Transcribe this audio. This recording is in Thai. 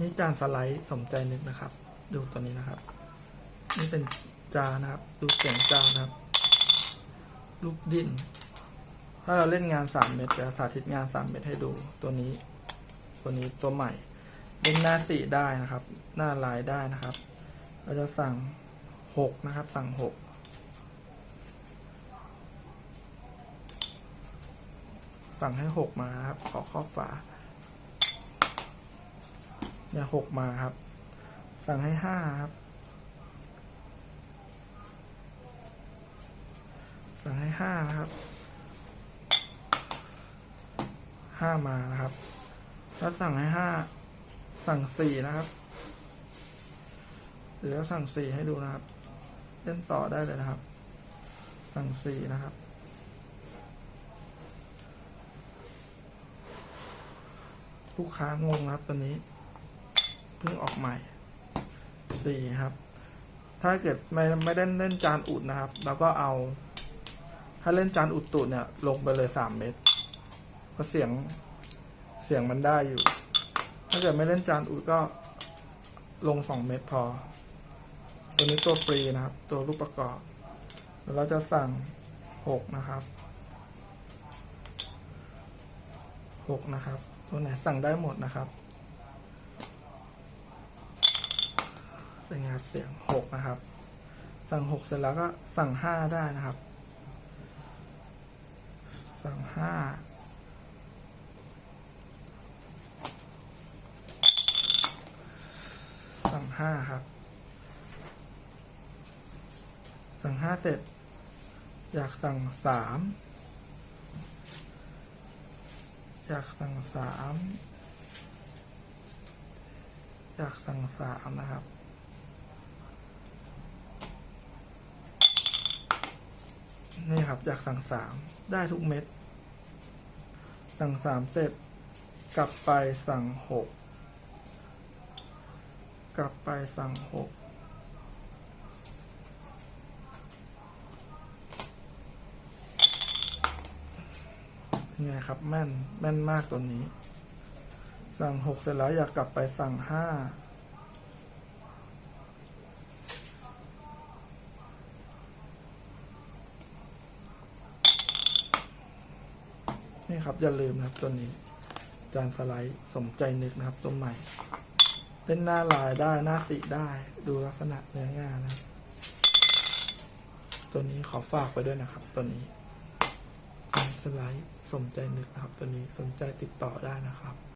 นี่จานสไลด์สมใจนึกนะครับ ดูตัวนี้นะครับ นี่เป็นจานนะครับ ดูเสียงจานนะครับ ลูกดิ้น ถ้าเราเล่นงานสามเม็ดจะสาธิตงานสามเม็ดให้ดู ตัวนี้ ตัวนี้ตัวใหม่ เล่นหน้าสี่ได้นะครับ หน้าลายได้นะครับ เราจะสั่งหกนะครับ สั่งหกสั่งให้หกมาครับ ขอข้อบฝา เนี่ยหกมาครับ สั่งให้ห้าครับ สั่งให้ห้านะครับห้ามานะครับ ถ้าสั่งให้ห้าสั่งสี่นะครับหรือว่าสั่งสี่ให้ดูนะครับ เล่นต่อได้เลยนะครับ สั่งสี่นะครับลูกค้างงครับตัวนี้ เพิ่งออกใหม่สี่ครับ ถ้าเกิดไม่ไม่ได้เล่นจานอุดนะครับ แล้วก็เอา ถ้าเล่นจานอุดตูดเนี่ย ลงไปเลยสามเม็ดเพราะเสียงเสียงมันได้อยู่ ถ้าเกิดไม่เล่นจานอุดก็ลงสองเม็ดพอ ตัวนี้ตัวฟรีนะครับ ตัวรูปประกอบ แล้วเราจะสั่งหกนะครับหกนะครับ ตัวไหนสั่งได้หมดนะครับ เป็นไงครับเสียงหกนะครับ สั่งหกเสร็จแล้วก็สั่งห้าได้นะครับ สั่งห้าสั่งห้าครับ สั่งห้าเสร็จ อยากสั่งสามอยากสั่งสามอยากสั่งสามนะครับ นี่ครับอยากสั่งสามได้ทุกเม็ด สั่งสามเสร็จ กลับไปสั่งหกกลับไปสั่งหกไงครับแม่น แม่นมากตัวนี้ สั่งหกเสร็จแล้วอยากกลับไปสั่งห้า นี่ครับอย่าลืมนะครับตัวนี้ จานสไลด์สมใจนึกนะครับตัวใหม่ เล่นหน้าลายได้หน้าสีได้ ดูลักษณะเนื้องานนะครับ ตัวนี้ขอฝากไปด้วยนะครับ ตัวนี้จานสไลด์สมใจนึกนะครับ ตัวนี้สนใจติดต่อได้นะครับ